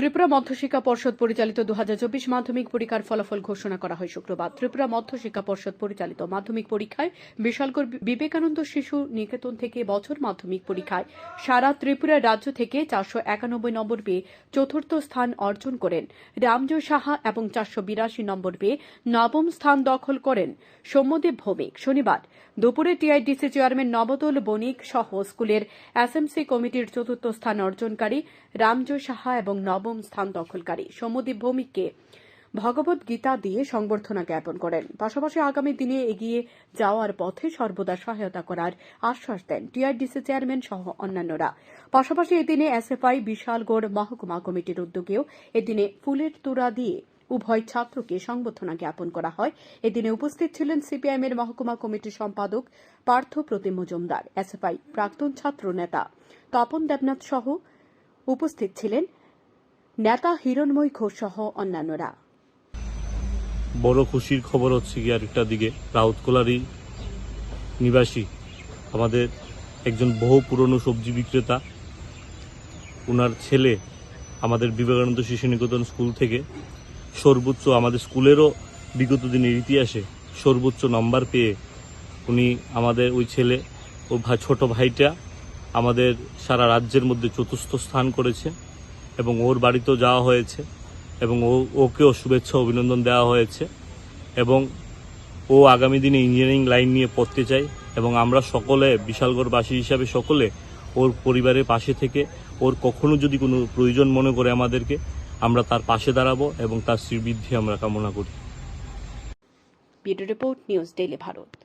ত্রিপুরা মধ্যশিক্ষা পর্ষদ পরিচালিত দু হাজার চব্বিশ মাধ্যমিক পরীক্ষার ফলাফল ঘোষণা করা হয় শুক্রবার। ত্রিপুরা মধ্যশিক্ষা পর্ষদ পরিচালিত মাধ্যমিক পরীক্ষায় বিশালগড় বিবেকানন্দ শিশু নিকেতন থেকে বছর মাধ্যমিক পরীক্ষায় সারা ত্রিপুরা রাজ্য থেকে চারশো একানব্বই নম্বর পেয়ে চতুর্থ স্থান অর্জন করেন। রামজয় সাহা এবং চারশো বিরাশি নম্বর পেয়ে নবম স্থান দখল করেন সৌম্যদেব ভৌমিক। শনিবার দুপুরে টিআইডিসি চেয়ারম্যান নবদল বণিক সহ স্কুলের এসএমসি কমিটির চতুর্থ স্থান অর্জনকারী রামজয় সাহা এবং নবম স্থান দখলকারী সৌম্যদীপ ভৌমিককে ভগবত গীতা দিয়ে সংবর্ধনা জ্ঞাপন করেন। পাশাপাশি আগামী দিনে এগিয়ে যাওয়ার পথে সর্বদা সহায়তা করার আশ্বাস দেন টিআরডিসি চেয়ারম্যান সহ অন্যান্যরা। পাশাপাশি এদিনে এসএফআই, বিশালগড় মহকুমা কমিটির উদ্যোগেও এদিনে ফুলের তোড়া দিয়ে উভয় ছাত্রকে সংবর্ধনা জ্ঞাপন করা হয়। এদিনে উপস্থিত ছিলেন সিপিআইএম এর মহকুমা কমিটির সম্পাদক পার্থ প্রতিম মজুমদার, এসএফআই প্রাক্তন ছাত্র নেতা তপন দেবনাথ সহ উপস্থিত ছিলেন নেতা হিরণময় ঘোষ সহ অন্যান্যরা। বড় খুশির খবর হচ্ছে কি আরেকটা দিকে রাউতকোলারই নিবাসী, আমাদের একজন বহু পুরনো সবজি বিক্রেতা। ওনার ছেলে আমাদের বিবেকানন্দ শিশু নিকেতন স্কুল থেকে সর্বোচ্চ, আমাদের স্কুলেরও বিগত দিনের ইতিহাসে সর্বোচ্চ নাম্বার পেয়ে উনি আমাদের ওই ছেলে ও ভাই ছোট ভাইটা আমাদের সারা রাজ্যের মধ্যে চতুর্থ স্থান করেছে। এবং ওর বাড়িতেও যাওয়া হয়েছে এবং ও, ওকেও শুভেচ্ছা অভিনন্দন দেওয়া হয়েছে এবং ও আগামী দিনে ইঞ্জিনিয়ারিং লাইন নিয়ে পড়তে চায় এবং আমরা সকলে বিশালগড়বাসী হিসাবে সকলে ওর পরিবারের পাশে থেকে ওর কখনো যদি কোনো প্রয়োজন মনে করে আমাদেরকে, আমরা তার পাশে দাঁড়াবো এবং তার শ্রীবৃদ্ধি আমরা কামনা করি। Report news Bharat.